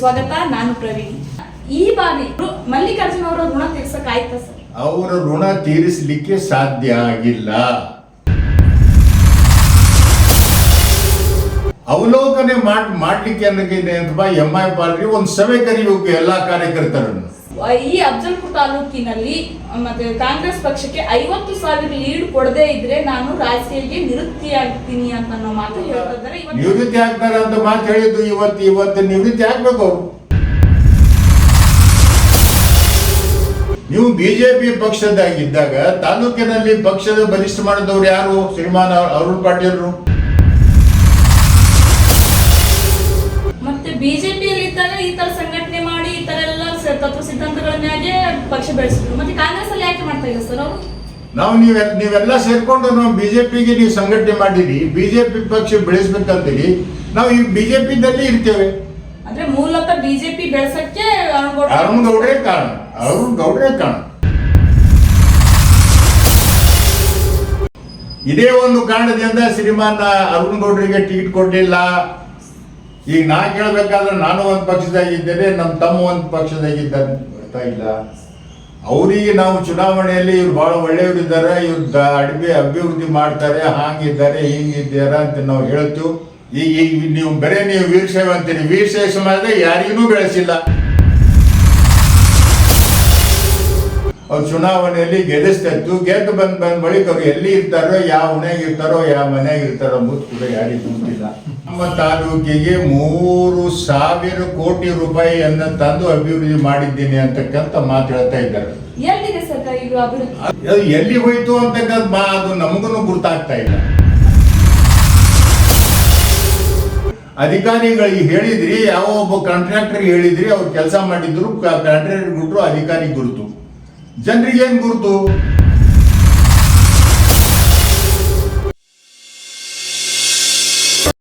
ಸ್ವಾಗತ. ನಾನು ಪ್ರವೀಣ್. ಈ ಬಾರಿ ಮಲ್ಲಿಕಾರ್ಜುನ್ ಅವರ ಋಣ ತೀರ್ಸಕ್ ಆಯ್ತಾ ಸರ್? ಅವರ ಋಣ ತೀರಿಸಲಿಕ್ಕೆ ಸಾಧ್ಯ ಆಗಿಲ್ಲ. ಅವಲೋಕನೆ ಮಾಡ್ ಮಾಡ್ಲಿಕ್ಕೆ ಅನ್ನಗಿದೆ ಅಂತ ಎಂ ಐ ಪಾಲ್ರಿ, ಒಂದು ಸಭೆ ಕರಿಬೇಕು ಎಲ್ಲಾ ಕಾರ್ಯಕರ್ತರನ್ನು. ಈ ಅಫ್ಜಲ್ಪುರ್ ತಾಲೂಕಿನಲ್ಲಿ ಮತ್ತೆ ಕಾಂಗ್ರೆಸ್ ಪಕ್ಷಕ್ಕೆ ಐವತ್ತು ಸಾವಿರ ಲೀಡ್ ಕೊಡದೇ ಇದ್ರೆ ನಾನು ರಾಜಕೀಯಕ್ಕೆ ನಿವೃತ್ತಿ ಆಗ್ತೀನಿ ಅಂತ ಅನ್ನೋ ಮಾತು ಹೇಳ್ತಿದ್ದಾರೆ ಇವತ್ತು ನಿವೃತ್ತಿ ಆಗ್ತಾರೆ ಅಂತ ಮಾತು ಹೇಳಿದ್ದು ಇವತ್ತು ಇವತ್ತು ನಿವೃತ್ತಿ ಆಗ್ಬೇಕು ನೀವು ಬಿಜೆಪಿ ಪಕ್ಷದಾಗಿದ್ದಾಗ ತಾಲೂಕಿನಲ್ಲಿ ಪಕ್ಷದ ಬಲಿಷ್ಠ ಮಾಡಿದವರು ಯಾರು? ಶ್ರೀಮಾನ್ ಅರುಣ್ ಪಾಟೀಲ್ರು. ಮತ್ತೆ ಬಿಜೆಪಿಯಲ್ಲಿ ಇದ್ದಾಗ ಈ ತರ ಸಂಘಟನೆ ಮಾಡಿ ಈ ತರ ಎಲ್ಲ ಸ- ತತ್ವ ಸಿದ್ಧಾಂತಗಳ ಮ್ಯಾಗೆ ಪಕ್ಷ ಬೆಳೆಸಿದ್ರು. ಮತ್ತೆ ಕಾಂಗ್ರೆಸ್ ಅಲ್ಲಿ ಯಾಕೆ ಮಾಡ್ತಾ ಇಲ್ಲ ಸರ್ ಅವರು? ನಾವು ನೀವ್ ನೀವೆಲ್ಲ ಸೇರ್ಕೊಂಡು ನಾವು ಬಿಜೆಪಿಗೆ ನೀವು ಸಂಘಟನೆ ಮಾಡಿರಿ ಬಿಜೆಪಿ ಪಕ್ಷ ಬೆಳೆಸ್ಬೇಕಂತೀರಿ ನಾವು ಈ ಬಿಜೆಪಿದಲ್ಲಿ ಇರ್ತೇವೆ. ಅಂದ್ರೆ ಮೂಲತಃ ಬಿಜೆಪಿ ಬೆಳೆಸಕ್ಕೆ ಅರುಣ್ ಅರುಣ್ ಗೌಡ್ರೆ ಕಾರಣ. ಅರುಣ್ ಗೌಡ್ರೆ ಕಾರಣ. ಇದೇ ಒಂದು ಕಾರಣದಿಂದ ಶ್ರೀಮಾನ್ ಅರುಣ್ ಗೌಡ್ರಿಗೆ ಟಿಕೆಟ್ ಕೊಡ್ಲಿಲ್ಲ. ಈಗ ನಾ ಕೇಳ್ಬೇಕಾದ್ರೆ ನಾನು ಒಂದು ಪಕ್ಷದಾಗಿದ್ದೇನೆ ನಮ್ಮ ತಮ್ಮ ಒಂದು ಪಕ್ಷದಾಗಿದ್ದ ಗೊತ್ತಾಗಿಲ್ಲ ಅವರಿಗೆ ನಾವು ಚುನಾವಣೆಯಲ್ಲಿ ಇವ್ರು ಬಹಳ ಒಳ್ಳೆಯವರಿದ್ದಾರೆ, ಇವ್ರು ಅಡಿಗೆ ಅಭಿವೃದ್ಧಿ ಮಾಡ್ತಾರೆ, ಹಾಗಿದ್ದಾರೆ, ಹಿಂಗಿದ್ದಾರೆ ಅಂತ ನಾವು ಹೇಳ್ತೀವಿ. ಈಗ ಈಗ ನೀವು ಬರೇ ನೀವು ವೀರಶೈವ ಅಂತೀರಿ ವೀರಶೈವ ಸಮಾಜ ಯಾರಿಗೂ ಬೆಳೆಸಿಲ್ಲ. ಅವ್ರು ಚುನಾವಣೆಯಲ್ಲಿ ಗೆಲ್ಲಿಸ್ತಾ ಗೆದ್ದು ಬಂದ್ ಬಂದ ಬಳಿಕ ಅವ್ರು ಎಲ್ಲಿ ಇರ್ತಾರೋ ಯಾವ ಮನೆಯಾಗ ಇರ್ತಾರೋ ಯಾವ ಮನೆಯಾಗ ಇರ್ತಾರೋ ಅಂಬುದು ಕೂಡ ಯಾರಿಗೂ ಗೊತ್ತಿಲ್ಲ. ನಮ್ಮ ತಾಲೂಕಿಗೆ ಮೂರು ಸಾವಿರ ಕೋಟಿ ರೂಪಾಯಿಯನ್ನ ತಂದು ಅಭಿವೃದ್ಧಿ ಮಾಡಿದ್ದೀನಿ ಅಂತಕ್ಕಂಥ ಮಾತು ಹೇಳ್ತಾ ಇದ್ದಾರೆ. ಅದು ಎಲ್ಲಿ ಹೋಯ್ತು ಅಂತಕ್ಕಂಥ ಮಾ ಅದು ನಮಗೂ ಗುರ್ತಾಗ್ತಾ ಇಲ್ಲ. ಅಧಿಕಾರಿಗಳಿಗೆ ಹೇಳಿದ್ರಿ ಯಾವ ಒಬ್ಬ ಕಾಂಟ್ರಾಕ್ಟರ್ ಹೇಳಿದ್ರಿ ಅವ್ರು ಕೆಲಸ ಮಾಡಿದ್ರು ಕಾಂಟ್ರಾಕ್ಟರ್ ಗುಟ್ರು ಅಧಿಕಾರಿ ಗುರುತು. ಜನರಿಗೆ ಏನ್ ಗುರುತು